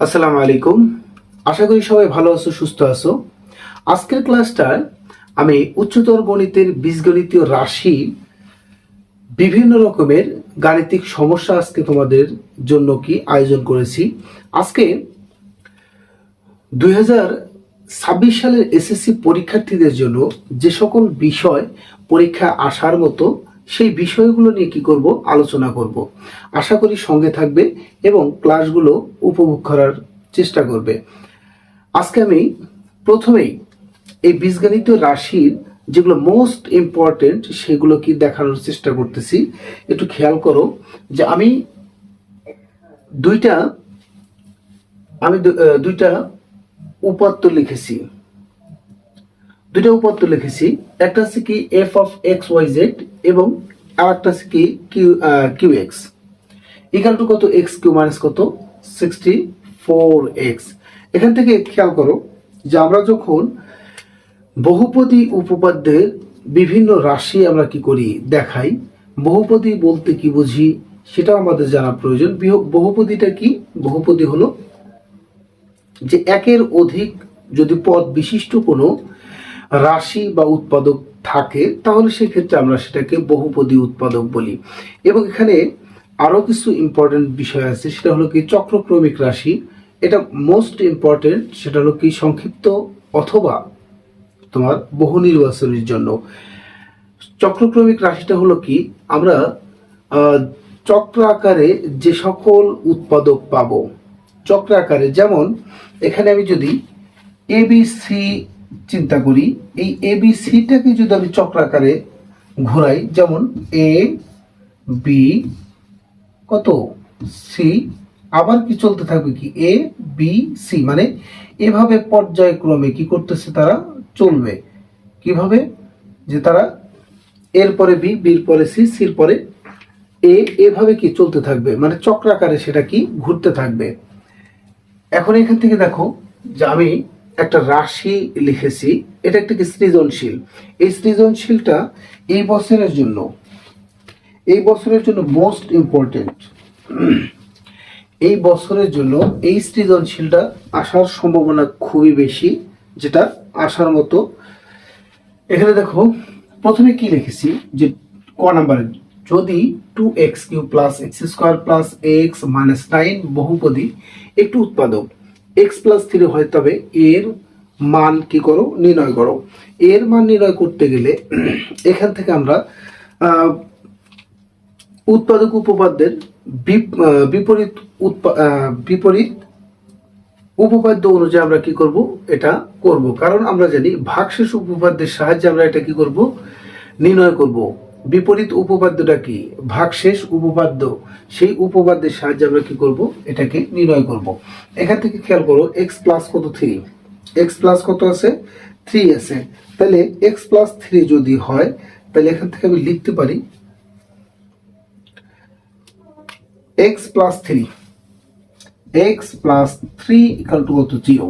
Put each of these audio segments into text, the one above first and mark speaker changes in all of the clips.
Speaker 1: আসসালামু আলাইকুম। আশা করি সবাই ভালো আছো, সুস্থ আছো। আজকের ক্লাসটার আমি উচ্চতর গণিতের বীজগণিতীয় রাশি বিভিন্ন রকমের গাণিতিক সমস্যা আজকে তোমাদের জন্য কি আয়োজন করেছি। আজকে দুই ছাব্বিশ সালের এসএসসি পরীক্ষার্থীদের জন্য যে সকল বিষয় পরীক্ষা আসার মতো সেই বিষয়গুলো নিয়ে কি করব আলোচনা করব। আশা করি সঙ্গে থাকবে এবং ক্লাসগুলো উপভোগ করার চেষ্টা করবে। আজকে আমি প্রথমেই এই বীজগণিত রাশির যেগুলো মোস্ট ইম্পর্টেন্ট সেগুলো কি দেখানোর চেষ্টা করতেছি। একটু খেয়াল করো যে আমি দুইটা আমি দুইটা উপাত্ত লিখেছি। দুইটা উপাত্ত লিখেছি। একটা হচ্ছে কি F of X Y Z এবং আর একটা কি? Cube cube X equal to কত? এক্স কিউ মাইনাস কত? সিক্সটি ফোর এক্স এখান থেকে খেয়াল করো যে আমরা যখন বহুপদী উপপাদ্যের বিভিন্ন রাশি আমরা কি করি? দেখাই। বহুপদী বলতে কি বুঝি? সেটাও আমাদের জানা প্রয়োজন। বহুপদীটা কি? বহুপদী হলো যে একের অধিক যদি পদ বিশিষ্ট কোনো রাশি বা উৎপাদক থাকে, তাহলে সেক্ষেত্রে আমরা সেটাকে বহুপদী উৎপাদক বলি। এবং এখানে আরও কিছু ইম্পর্টেন্ট বিষয় আছে, সেটা হলো কি চক্রক্রমিক রাশি। এটা মোস্ট ইম্পর্টেন্ট সেটা হলো কি সংক্ষিপ্ত অথবা তোমার বহু নির্বাচনের জন্য। চক্রক্রমিক রাশিটা হলো কি, আমরা চক্র আকারে যে সকল উৎপাদক পাবো। চক্র আকারে যেমন এখানে আমি যদি এ বি সি চিন্তা করি, এই এ বি সিটাকে যদি আমি চক্রাকারে ঘোরাই, যেমন এ বি কত? সি আবার কি চলতে থাকবে কি? এ বি সি মানে এভাবে পর্যায়ক্রমে কি করতেছে তারা? চলবে। কীভাবে? যে তারা এর পরে বি বির পরে সি সির পরে এ এভাবে কি চলতে থাকবে? মানে চক্রাকারে সেটা কি ঘুরতে থাকবে? এখন এখান থেকে দেখো যে আমি একটা রাশি লিখেছি, এটা একটা সৃজনশীল। এই সৃজনশীলটা এই বছরের জন্য, এই বছরের জন্য মোস্ট ইম্পর্টেন্ট এই বছরের জন্য এই সৃজনশীলটা আসার সম্ভাবনা খুবই বেশি, যেটা আসার মতো। এখানে দেখো, প্রথমে কি লিখেছি, যে ক নাম্বার, যদি two X cube plus X square plus X minus nine বহুপদী একটু উৎপাদক। এক্স প্লাস থ্রি হয়, তবে এর মান কি করো? নির্ণয় করো। এর মান নির্ণয় করতে গেলে এখান থেকে আমরা উৎপাদক উপপাদ্যের বিপরীত বিপরীত উপপাদ্য অনুযায়ী আমরা কি করব? এটা করব। কারণ আমরা জানি ভাগশেষ উপপাদ্যের সাহায্যে আমরা এটা কি করব? নির্ণয় করব। বিপরীত উপপাদ্যটা কি? ভাগশেষ উপপাদ্য, সেই উপপাদ্যের সাহায্যে আমরা কি করব? এটাকে নির্ণয় করব। এখান থেকে খেয়াল করো এক্স প্লাস কত থ্রি এক্স প্লাস কত আছে? থ্রি আছে। তাহলে এক্স প্লাস থ্রি যদি হয়, তাহলে এখান থেকে আমি লিখতে পারি X plus three X plus three equal to কত? জিরো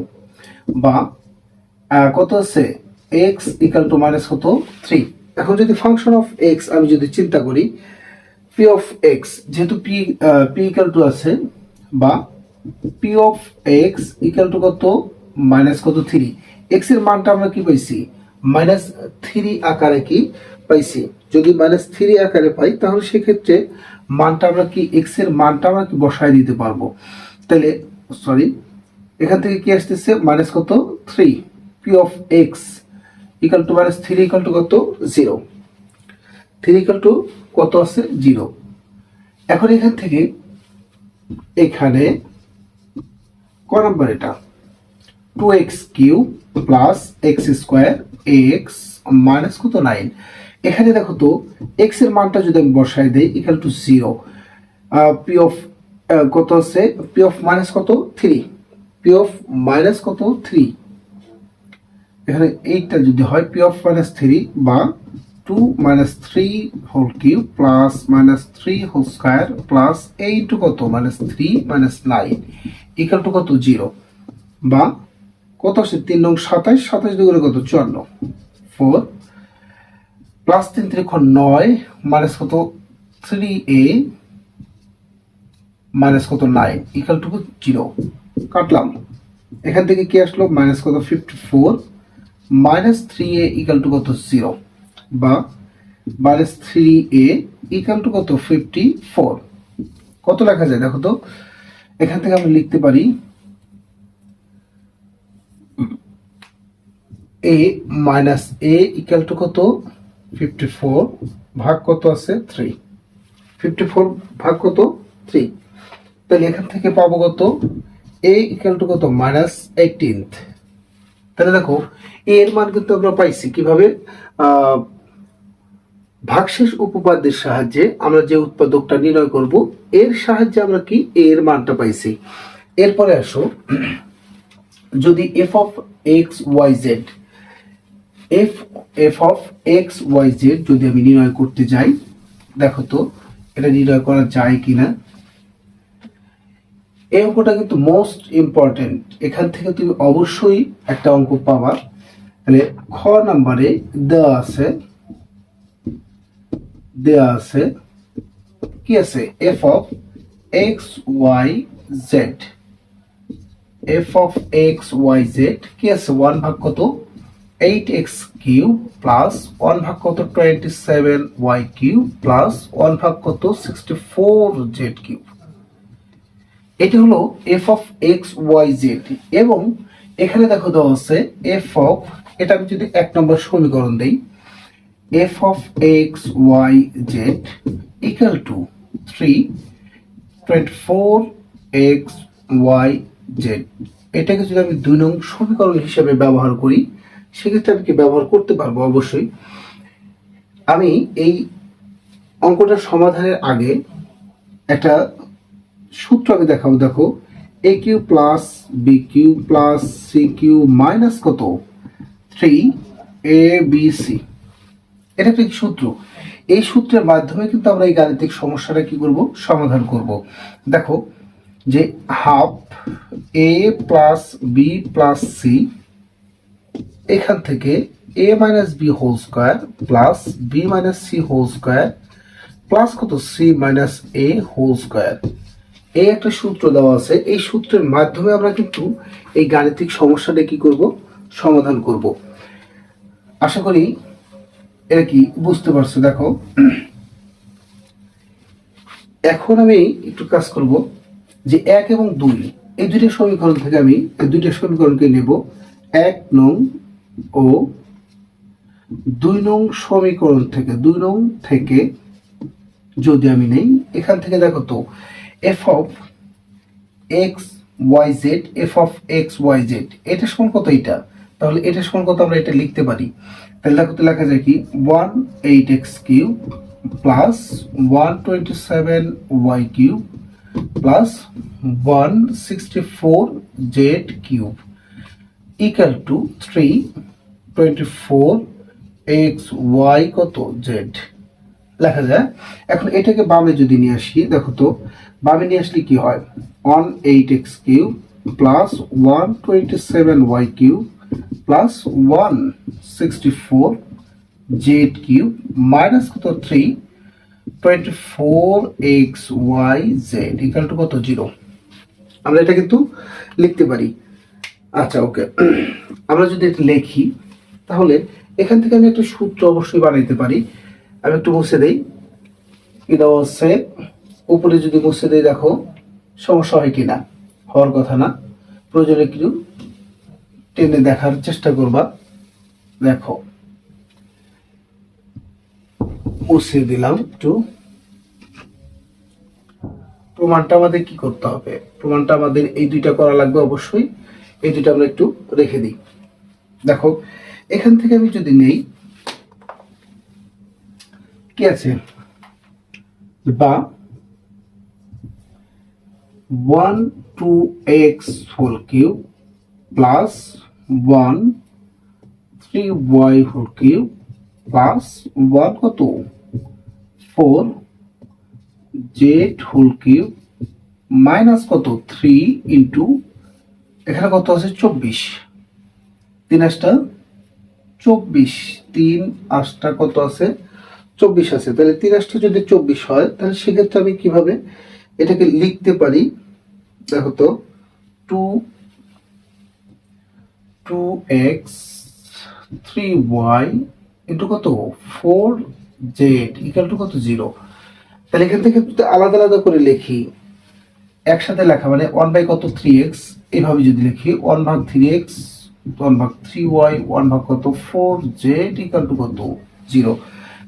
Speaker 1: বা কত আছে? এক্স ইকাল টু মাইনাস কত? থ্রি এখন যদি ফাংশন অফ এক্স আমি যদি চিন্তা করি পি অফ এক্স যেহেতু পি পি ইকাল টু আছে, বা P of X equal to কত? মাইনাস কত? থ্রি এক্সের মানটা আমরা কি পাইছি? মাইনাস থ্রি আকারে কি পাইছি? যদি মাইনাস থ্রি আকারে পাই, তাহলে সেক্ষেত্রে মানটা আমরা কি এক্সের মানটা আমরা কি বসায় দিতে পারব? তাহলে সরি এখান থেকে কি আসতেছে? মাইনাস কত? Three P of X equal to minus three equal to কত? জিরো থ্রি ইকাল টু কত আছে? জিরো এখন এখান থেকে এখানে ক নাম্বার এটা? Two X cube plus X square X minus কত? নাইন এখানে দেখো তো এক্সের মানটা যদি আমি বসাই দেই equal to zero P of কত আছে? পি অফ মাইনাস কত? থ্রি পি অফ মাইনাস কত? থ্রি এখানে এইটা যদি হয় পি অফ মাইনাস থ্রি বা two minus three whole cube plus minus three whole square plus এই টু কত? Minus three minus nine equal to কত? জিরো বা কত আসে? তিন নং সাতাইশ সাতাইশ দুগুণে কত? চুয়ান্ন। ফোর প্লাস তিন ত্রিক নয় মাইনাস কত? থ্রি এ মাইনাস কত? নাইন ইকাল টু জিরো কাটলাম। এখান থেকে কি আসলো? মাইনাস কত? Fifty four minus three A equal to কত? জিরো বা minus three A equal to কত? ফিফটি ফোর কত লেখা যায় দেখো তো? এখান থেকে আমরা লিখতে পারি A minus A equal to কত? ফিফটি ফোর ভাগ কত আছে? থ্রি ফিফটি ফোর ভাগ কত? থ্রি তাহলে এখান থেকে পাবো কত? এ ইকাল টু কত? মাইনাস এইটিনথ তাহলে দেখো এর মান কিন্তু আমরা পাইছি কীভাবে? ভাগশেষ উপপাদ্যের সাহায্যে আমরা যে উৎপাদকটা নির্ণয় করব, এর সাহায্যে আমরা কি এর মানটা পাইছি? এরপরে আসো। যদি F of X Y Z F F of X Y Z যদি আমি নির্ণয় করতে যাই, দেখো তো, এটা নির্ণয় করা যায় কিনা? এই অঙ্কটা কিন্তু মোস্ট ইম্পর্টেন্ট এখান থেকে তুমি অবশ্যই একটা অঙ্ক পাবা। তাহলে খ নাম্বারে দেওয়া আছে। দেওয়া আছে। কি আছে? F of X Y Z F of X Y Z কি আছে? ওয়ান ভাগ কত? Eight X cube plus one ভাগ কত? Twenty seven Y cube plus one ভাগ কত? সিক্সটি ফোর জেড কিউ এটি হলো F of X Y Z এবং এখানে দেখো দেওয়া আছে এফ অফ এটা আমি যদি এক নম্বর সমীকরণ দিই F of X Y Z equal to three twenty four X Y Z এটাকে যদি আমি দুই নং সমীকরণ হিসেবে ব্যবহার করি, সেক্ষেত্রে আমি কি ব্যবহার করতে পারব? অবশ্যই। আমি এই অঙ্কটার সমাধানের আগে একটা সূত্র আমি দেখাবো, দেখো A cube plus B cube plus C cube minus কত? থ্রি এ বি সি এটা একটা সূত্র। এই সূত্রের মাধ্যমে কিন্তু আমরা এই গাণিতিক সমস্যাটা কি করব? সমাধান করব। দেখো, যে half A plus B plus C এখান থেকে A minus B whole square plus B minus C whole square plus কত? C minus A whole square এই একটা সূত্র দেওয়া আছে। এই সূত্রের মাধ্যমে আমরা কিন্তু এই গাণিতিক সমস্যাটা কি করব? সমাধান করব। আশা করি এটা কি বুঝতে পারছ? দেখো। এখন আমি একটু কাজ করব যে এক এবং দুই, এই দুইটা সমীকরণ থেকে আমি এই দুইটা সমীকরণকে নেব। এক নং ও দুই নং সমীকরণ থেকে, দুই নং থেকে যদি আমি নেই, এখান থেকে দেখো তো F of X Y Z F of X Y Z এটা সমান কত এটা তাহলে এটা সমান কত আমরা এটা লিখতে পারি। তাহলে দেখো তো লেখা যায় কি? One eight X cube plus one twenty seven Y cube plus one sixty four Z cube equal to three twenty four X Y কত? জেড লেখা যায়। এখন এটাকে বামে যদি নিয়ে আসি, দেখো তো বামে নিয়ে আসলে কি হয়? One eight X cube plus one twenty seven Y cube plus one sixty four Z cube minus কত? Three twenty four X Y Z equal to কত? জিরো আমরা এটা কিন্তু লিখতে পারি। আচ্ছা ওকে আমরা যদি এটা লিখি, তাহলে এখান থেকে আমি একটা সূত্র অবশ্যই বানাইতে পারি। আমি একটু মুছে দিই। কি দেওয়া হচ্ছে উপরে যদি মুছে দেই দেখো, সমস্যা হয় কিনা? হওয়ার কথা না। প্রয়োজনে কিছু টেনে দেখার চেষ্টা করবা। দেখো। মুছে দিলাম একটু। প্রমাণটা আমাদের কি করতে হবে? প্রমাণটা আমাদের এই দুইটা করা লাগবে অবশ্যই। এই দুইটা আমরা একটু রেখে দিই। দেখো, এখান থেকে আমি যদি নেই, কি আছে? বা one two X whole cube plus one three Y whole cube plus one কত four Z whole cube minus কত? থ্রি ইন্টু এখানে কত আছে? চব্বিশ। তিন আটটা চব্বিশ। তিন আটটা কত আছে? চব্বিশ আছে। তাহলে তিন আটটা যদি চব্বিশ হয়, তাহলে সেক্ষেত্রে আমি কীভাবে এটাকে লিখতে পারি, দেখো তো two two X three Y into কত? ফোর জেড ইকাল টু কত? জিরো তাহলে এখান থেকে আলাদা আলাদা করে লিখি। একসাথে লেখা মানে ওয়ান বাই কত? থ্রি এক্স এভাবে যদি লিখি ওয়ান ভাগ থ্রি এক্স ওয়ান ভাগ থ্রি ওয়াই ওয়ান ভাগ কত? ফোর জেড ইকাল টু কত? জিরো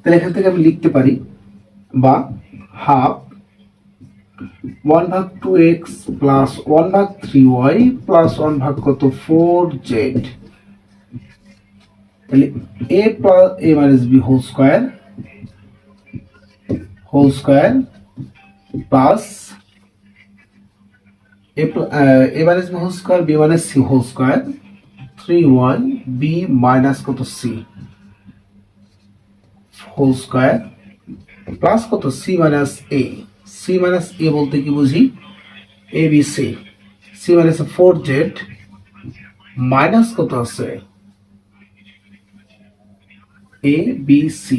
Speaker 1: তাহলে এখান থেকে আমি লিখতে পারি, বা হাফ ওয়ান ভাগ টু এক্স প্লাস ওয়ান ভাগ থ্রি ওয়াই প্লাস ওয়ান ভাগ কত ফোর জেড তাহলে A plus A minus B whole square whole square plus A minus B whole square B minus C whole square three one B minus কত C whole square plus কত C minus A C minus A বলতে কি বুঝি? A B C C minus four Z minus কত আছে? A B C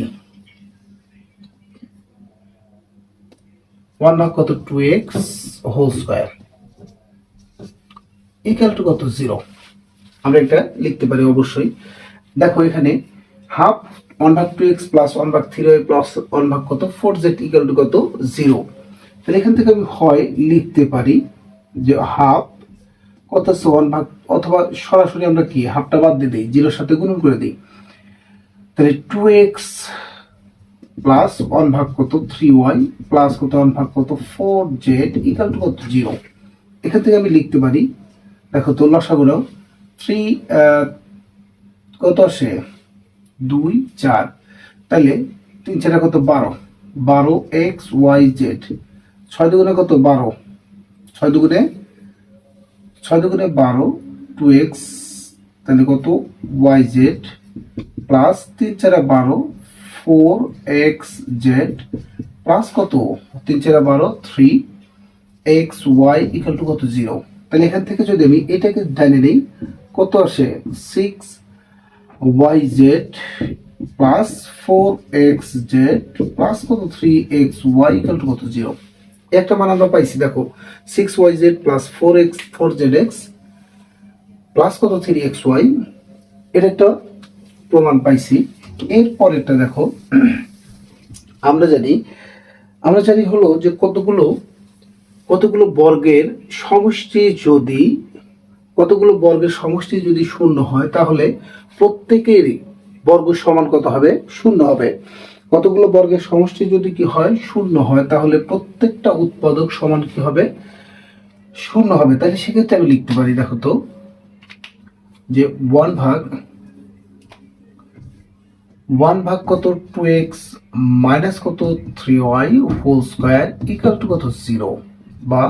Speaker 1: one ভাগ কত? Two X whole square equal to কত? জিরো আমরা এটা লিখতে পারি অবশ্যই। দেখো এখানে হাফ ওয়ান ভাগ টু এক্স প্লাস ওয়ান ভাগ থ্রি ওয়াই প্লাস ওয়ান ভাগ কত? ফোর জেড ইকাল টু কত? জিরো তাহলে এখান থেকে আমি হয় লিখতে পারি যে হাফ কত ওয়ান ভাগ, অথবা সরাসরি আমরা কি হাফটা বাদ দিয়ে দিই জিরোর সাথে গুণন করে দিই। তাহলে টু এক্স প্লাস ওয়ান ভাগ কত থ্রি ওয়াই প্লাস কত ওয়ান ভাগ কত ফোর জেড ইকাল টু কত জিরো এখান থেকে আমি লিখতে পারি, দেখো তো লসাগুলো থ্রি কত আসে? দুই, চার। তাহলে তিন চারে কত? বারো। বারো এক্স ওয়াই জেড ছয় দুগুণে কত? বারো। ছয় দুগুণে ছয় দুগুণে বারো টু এক্স তাহলে কত? ওয়াই জেড প্লাস তিন চারা বারো ফোর এক্স জেড প্লাস কত? তিন চারে বারো three X Y equal to কত? জিরো তাহলে এখান থেকে যদি আমি এটাকে জানি নিই, কত আসে? Six y z plus four x z plus কত? Three x y equal to কত? জিরো একটা মান আমরা পাইছি, দেখো six y z plus four x four z x plus কত থ্রি এক্স ওয়াই এটা একটা প্রমাণ পাইছি। এরপরেরটা দেখো, আমরা জানি আমরা জানি হলো যে কতগুলো কতগুলো বর্গের সমষ্টি যদি, কতগুলো বর্গের সমষ্টি যদি শূন্য হয়, তাহলে প্রত্যেকেরই বর্গ সমান কত হবে? শূন্য হবে। কতগুলো বর্গের সমষ্টি যদি কি হয় শূন্য হয়, তাহলে প্রত্যেকটা উৎপাদক সমান কি হবে? শূন্য হবে। তাহলে সেক্ষেত্রে আমি লিখতে পারি, দেখো তো, যে ওয়ান ভাগ ওয়ান ভাগ কত? টু এক্স মাইনাস কত? Three y whole square equal to কত? জিরো বা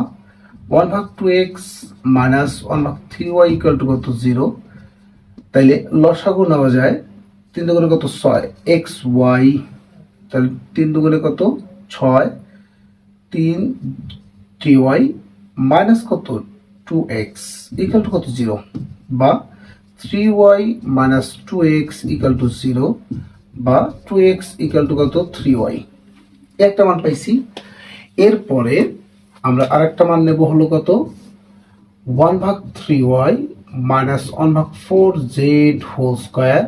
Speaker 1: ওয়ান ভাগ টু এক্স মাইনাস ওয়ান ভাগ থ্রি ওয়াই ইকাল টু কত? জিরো তাইলে লসাগু নেওয়া যায় তিন দুগুণে কত? ছয়। এক্স ওয়াই তাহলে তিন দুগুণে কত? ছয়। তিন থ্রি ওয়াই মাইনাস কত? টু এক্স ইকাল টু কত? জিরো বা three y minus two x equal to zero বা টু এক্স ইকাল টু কত? থ্রি ওয়াই একটা মান পাইছি। এরপরে আমরা আরেকটা মান নেব হলো কত? ওয়ান ভাগ থ্রি ওয়াই মাইনাস ওয়ান ভাগ four z whole square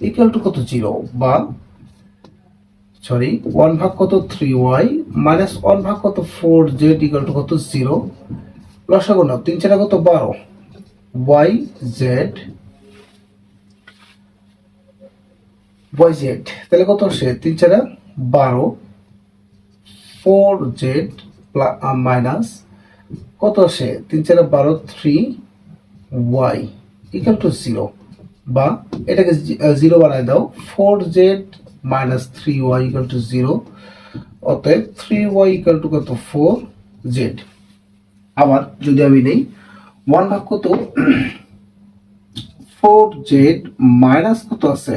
Speaker 1: equal to কত? জিরো বা সরি ওয়ান ভাগ কত থ্রি ওয়াই মাইনাস ওয়ান ভাগ কত ফোর জেড ইকুয়াল টু কত জিরো লসাগু নাও, তিন চারা কত বারো? ওয়াই জেড ওয়াই জেড তাহলে কত আসে? তিন চারা বারো ফোর জেড মাইনাস কত আসে? তিন চারে বারো three y equal to zero বা এটাকে জিরো বানায় দাও four z minus three y equal to zero অতএব থ্রি ওয়াই ইকাল টু কত? ফোর জেড আবার যদি আমি নেই ওয়ান ভাগ কত? ফোর জেড মাইনাস কত আছে?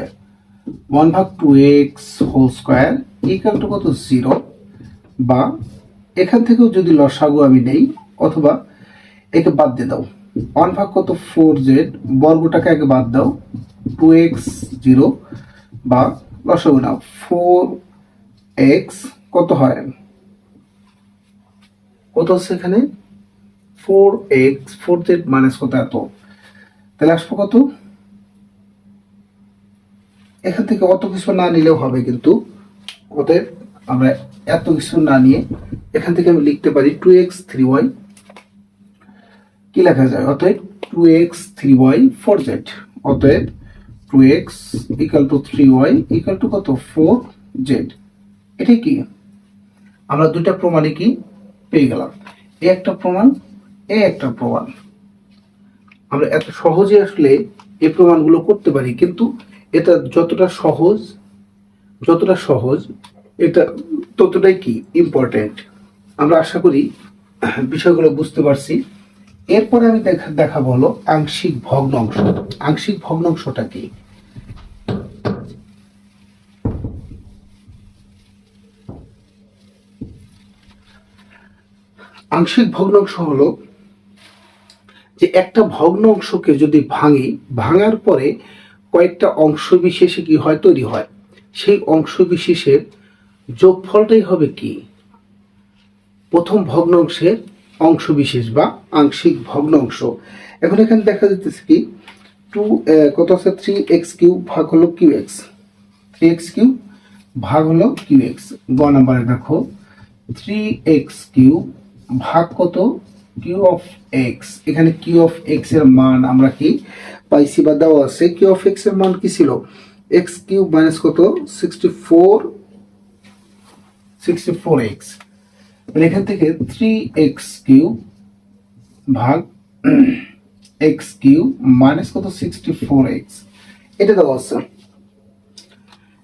Speaker 1: ওয়ান ভাগ two x whole square equal to কত? জিরো বা এখান থেকেও যদি লসাগু আমি নেই, অথবা একে বাদ দিয়ে দাও। ওয়ান ভাগ কত? ফোর জেড বর্গটাকে আগে বাদ দাও। টু এক্স জিরো বা লসাগু নাও ফোর এক্স কত হয়? কত হচ্ছে এখানে? Four x four z minus কত এত? তাহলে আসব কত? এখান থেকে অত কিছু না নিলেও হবে কিন্তু, অতএব আমরা এত কিছু না নিয়ে এখান থেকে আমি লিখতে পারি টু এক্স থ্রি ওয়াই কি লেখা যায়? অতএব two x three y four z অতএব two x equal to three y equal to? Four এটা কি? আমরা দুইটা প্রমাণই কি পেয়ে গেলাম। এ একটা প্রমাণ, এ একটা প্রমাণ। আমরা এত সহজে আসলে এই প্রমাণগুলো করতে পারি, কিন্তু এটা যতটা সহজ যতটা সহজ, এটা ততটাই কি ইম্পর্টেন্ট আমরা আশা করি বিষয়গুলো বুঝতে পারছি। এরপরে আমি দেখা, দেখাবো হলো আংশিক ভগ্নাংশ। আংশিক ভগ্নাংশটা কি? আংশিক ভগ্নাংশ হলো যে একটা ভগ্ন অংশকে যদি ভাঙি, ভাঙার পরে কয়েকটা অংশ বিশেষে কি হয়, তৈরি হয়। সেই অংশ বিশেষের যোগফলটাই হবে কি? প্রথম ভগ্নাংশের অংশ বিশেষ বা আংশিক ভগ্নাংশ। এখন এখানে দেখা যাচ্ছে কি, টু কত আছে? থ্রি এক্স কিউব ভাগ হলো cube x. Three x cube ভাগ হলো কিউ এক্স। গ নাম্বারে দেখো, থ্রি এক্স কিউ ভাগ কত? কিউ অফ এক্স এখানে কিউ অফ এক্সের মান আমরা কি পাইছি বা দেওয়া আছে? কিউ অফ এক্সের মান কি ছিল? এক্স কিউ মাইনাস কত? Sixty four sixty four x মানে এখান থেকে থ্রি এক্স কিউ ভাগ এক্স কিউ মাইনাস কত? সিক্সটি ফোর এক্স এটা দেওয়া আছে।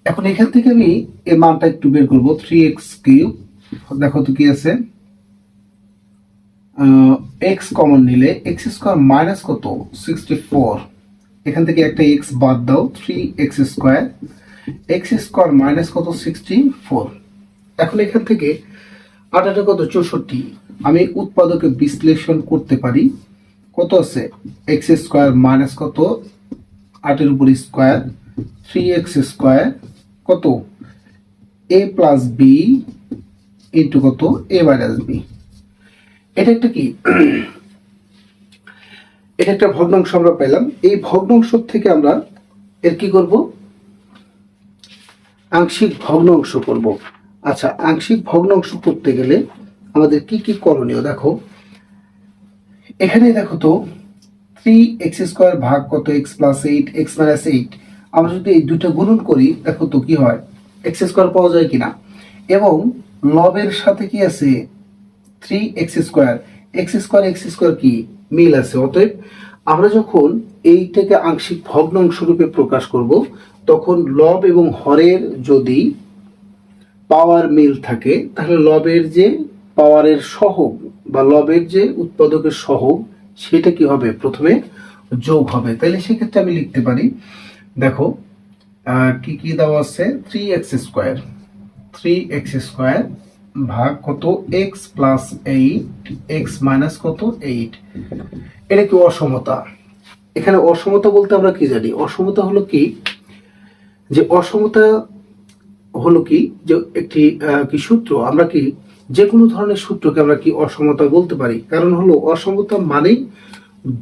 Speaker 1: এখন এখান থেকে আমি এর মানটা একটু বের করব। থ্রি এক্স কিউ দেখো তো কি আছে? এক্স কমন নিলে এক্স স্কোয়ার মাইনাস কত? সিক্সটি ফোর এখান থেকে একটা এক্স বাদ দাও three x square x square minus কত? সিক্সটি ফোর এখন এখান থেকে আটাটা কত? চৌষট্টি। আমি উৎপাদকে বিশ্লেষণ করতে পারি। কত আছে? এক্স স্কোয়ার মাইনাস কত? আটের উপর স্কোয়ার থ্রি এক্স স্কোয়ার কত? এ প্লাস বি ইন্টু কত? এ মাইনাস বি এটা একটা কি? এটা একটা ভগ্নাংশ আমরা পেলাম। এই ভগ্নাংশ থেকে আমরা এর কি করব? আংশিক ভগ্নাংশ করব। আচ্ছা আংশিক ভগ্নাংশ করতে গেলে আমাদের কি কি করণীয়? দেখো, এখানে দেখো তো থ্রি এক্স স্কোয়ার ভাগ কত? X plus eight x minus eight আমরা যদি এই দুটো গুণন করি, দেখো তো কি হয়? এক্স স্কোয়ার পাওয়া যায় কিনা? এবং লবের সাথে কি আছে? Three x square x square x square কি? মিল আছে। অতএব আমরা যখন এইটাকে আংশিক ভগ্নাংশ রূপে প্রকাশ করব, তখন লব এবং হরের যদি পাওয়ার মিল থাকে, তাহলে লবের যে পাওয়ারের সহগ বা লবের যে উৎপাদকের সহগ, সেটা কি হবে? প্রথমে যোগ হবে। তাহলে সেক্ষেত্রে আমি লিখতে পারি, দেখো কি কি দেওয়া আছে? Three x square three x square ভাগ কত? X plus eight x minus কত? এইট এটা কি অসমতা? এখানে অসমতা বলতে আমরা কি জানি? অসমতা হলো কি? যে অসমতা হলো কি? যে একটি কি সূত্র? আমরা কি যে কোনো ধরনের সূত্রকে আমরা কি অসমতা বলতে পারি? কারণ হলো অসমতা মানেই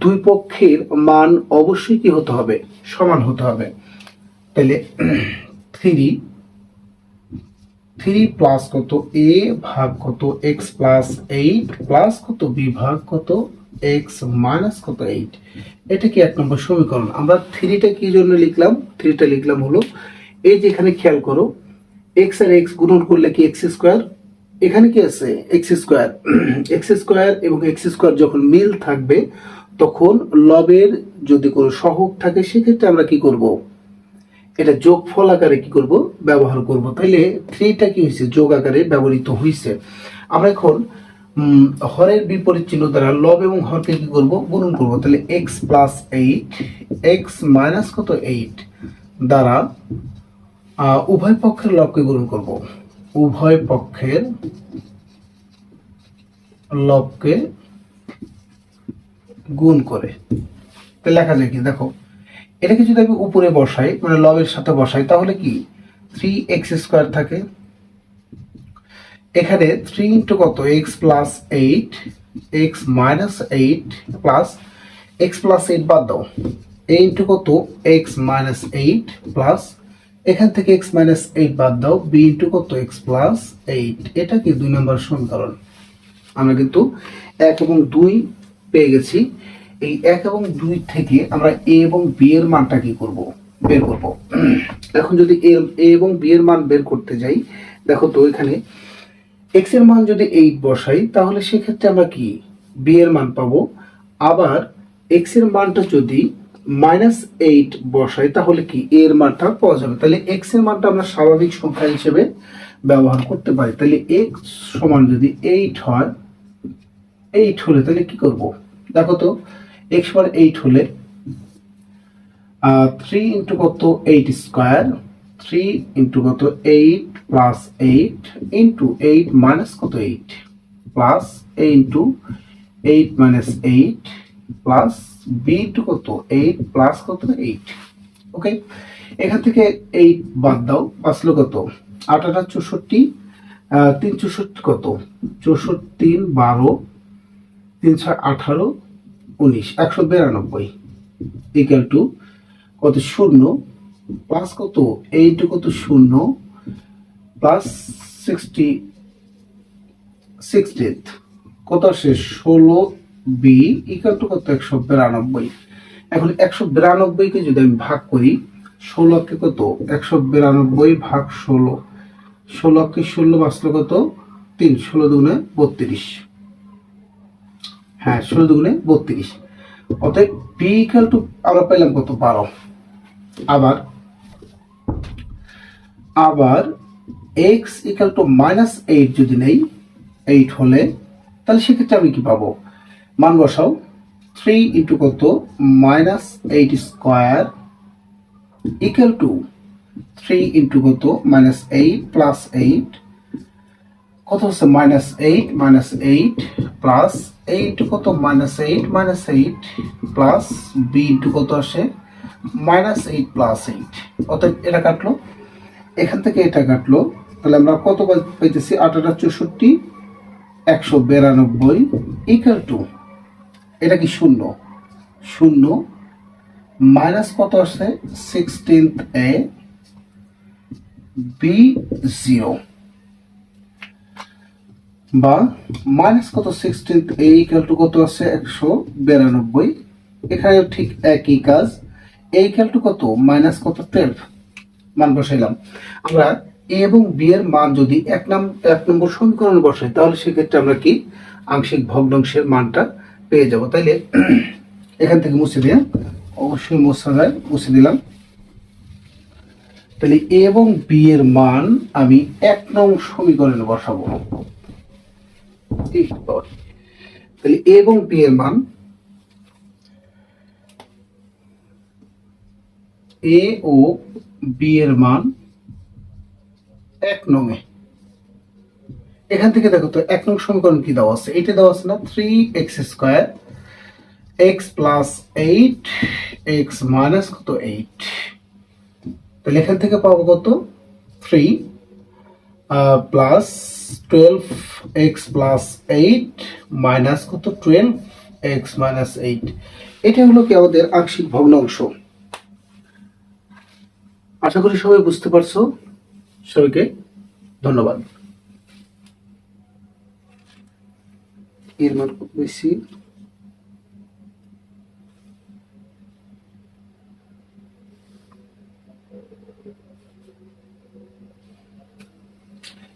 Speaker 1: দুই পক্ষের মান অবশ্যই কি হতে হবে? সমান হতে হবে। তাহলে থ্রি থ্রি প্লাস কত এ ভাগ কত এক্স প্লাস এইট প্লাস কত বি ভাগ কত এক্স মাইনাস কত এইট এটা কি এক নম্বর সমীকরণ? আমরা থ্রিটা কি জন্য লিখলাম? থ্রিটা লিখলাম হলো, এই যে এখানে খেয়াল করো এক্স আর এক্স গুণন করলে কি এক্স স্কোয়ার এখানে কি আছে? এক্স স্কোয়ার এক্স স্কোয়ার এবং এক্স স্কোয়ার যখন মিল থাকবে, তখন লবের যদি কোনো সহগ থাকে, সেক্ষেত্রে আমরা কি করব? এটা যোগফল আকারে কি করব? ব্যবহার করব। তাইলে থ্রিটা কি হয়েছে যোগ আকারে ব্যবহৃত হয়েছে আমরা এখন হরের বিপরীত চিহ্ন দ্বারা লব এবং হরকে কি করব? গুণন করব। তাহলে x plus eight x minus কত? এইট দ্বারা উভয় পক্ষের লবকে গুণন করব। উভয় পক্ষের লবকে গুণ করে। তো লেখা যায় কি? দেখো এটাকে যদি আমি উপরে বসাই মানে লবের সাথে বসাই, তাহলে কি? থ্রি এক্স স্কোয়ার থাকে। এখানে থ্রি ইন্টু কত? X plus eight x minus eight plus x plus eight বাদ দাও। এ ইন্টু কত? এক্স মাইনাস এইট প্লাস এখান থেকে এক্স মাইনাস এইট বাদ দাও। বি ইন্টু কত? এক্স প্লাস এইট এটা কি? দুই নম্বর সমীকরণ। আমরা কিন্তু এক এবং দুই পেয়ে গেছি। এই এক এবং দুই থেকে আমরা এ এবং বি এর মানটা কি করব? বের করব। এখন যদি এ এবং বি এর মান বের করতে যাই, দেখো তো এখানে এক্সের মান যদি এইট বসাই, তাহলে সেক্ষেত্রে আমরা কি? বি এর মান পাবো। আবার এক্সের মানটা যদি মাইনাস এইট বসাই, তাহলে কি? এর মানটা পাওয়া যাবে। তাহলে এক্সের মানটা আমরা স্বাভাবিক সংখ্যা হিসেবে ব্যবহার করতে পারি। তাহলে এক্স সমান যদি এইট হয় এইট হলে তাহলে কি করব? দেখো তো এক্স সমান এইট হলে থ্রি ইন্টু কত এইট স্কোয়ার থ্রি ইন্টু কত eight plus eight into eight minus কত eight plus a into eight minus eight plus b into কত এইট প্লাস কত এইট ওকে এখান থেকে এইট বাদ দাও বাঁচলো কত? আট চৌষট্টি তিন চৌষট্টি কত? চৌষট্টি তিন বারো, তিন ছয় আঠারো উনিশ, একশো বিরানব্বই ইকাল টু কত শূন্য প্লাস কত এইট কত শূন্য প্লাস সিক্সটি সিক্সটিথ কত আসে? ষোলো বি ইকাল টু কত? একশো বিরানব্বই। এখন একশো বিরানব্বইকে যদি আমি ভাগ করি, ষোলোকে কত? একশো বিরানব্বই ভাগ ষোলো। ষোলোকে ষোলো বাঁচলো কত? তিন, ষোলো দুগুণে বত্রিশ। হ্যাঁ ষোলো দুগুণে বত্রিশ। অতএব পি ইকাল টু আমরা পেলাম কত? বারো। আবার আবার x equal to minus eight যদি নেই এইট হলে, তাহলে সেক্ষেত্রে আমি কি পাবো? মান বসাও। থ্রি ইন্টু কত? Minus eight square equal to three into কত? মাইনাস এইট প্লাস এইট কত হচ্ছে? Minus eight minus eight plus a into কত? Minus eight minus eight plus b into কত আসে? মাইনাস এইট প্লাস এইট অতএব এটা কাটলো। এখান থেকে এটা কাটলো। তাহলে আমরা কত পাইতেছি? আঠারো, চৌষট্টি, একশো বিরানব্বই ইকাল টু এটা কি শূন্য? শূন্য। মাইনাস কত আসে? সিক্সটিন্থ এ বি জিরো বা মাইনাস কত? সিক্সটিন এ ইকাল টু কত আছে? একশো বিরানব্বই। এখানে ঠিক একই কাজ। এ ইকাল টু কত? মাইনাস কত? টুয়েলভ মান বসাইলাম। আমরা এ এবং বি এর মান যদি এক নাম, এক নম্বর সমীকরণ বসাই, তাহলে সেক্ষেত্রে আমরা কি? আংশিক ভগ্নাংশের মানটা পেয়ে যাব। তাইলে এখান থেকে মুছে দিয়ে অবশ্যই মোছা যায় মুছে দিলাম। তাহলে এ এবং বি এর মান আমি এক নং সমীকরণে বসাবো। এই পাওয়ার। তাহলে এ এবং বি এর মান এ ও বি এর মান এক নঙে এখান থেকে দেখো তো এক নং সমীকরণ কি দেওয়া আছে? এটা দেওয়া আছে না three x square x plus eight x minus কত? এইট তাহলে এখান থেকে পাবো কত? Three plus twelve x plus eight কত? টুয়েলভ এক্স মাইনাস এইট এটা হলো কি আমাদের আংশিক ভগ্নাংশ আশা করি সবাই বুঝতে পারছ। সবাইকে ধন্যবাদ। এর মান কত বেশি?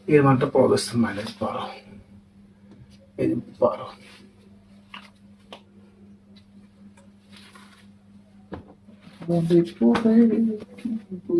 Speaker 1: এর মানটা পাওয়া যাচ্ছে মাইনাস বারো এই যে বারো পরে পরে কিন্তু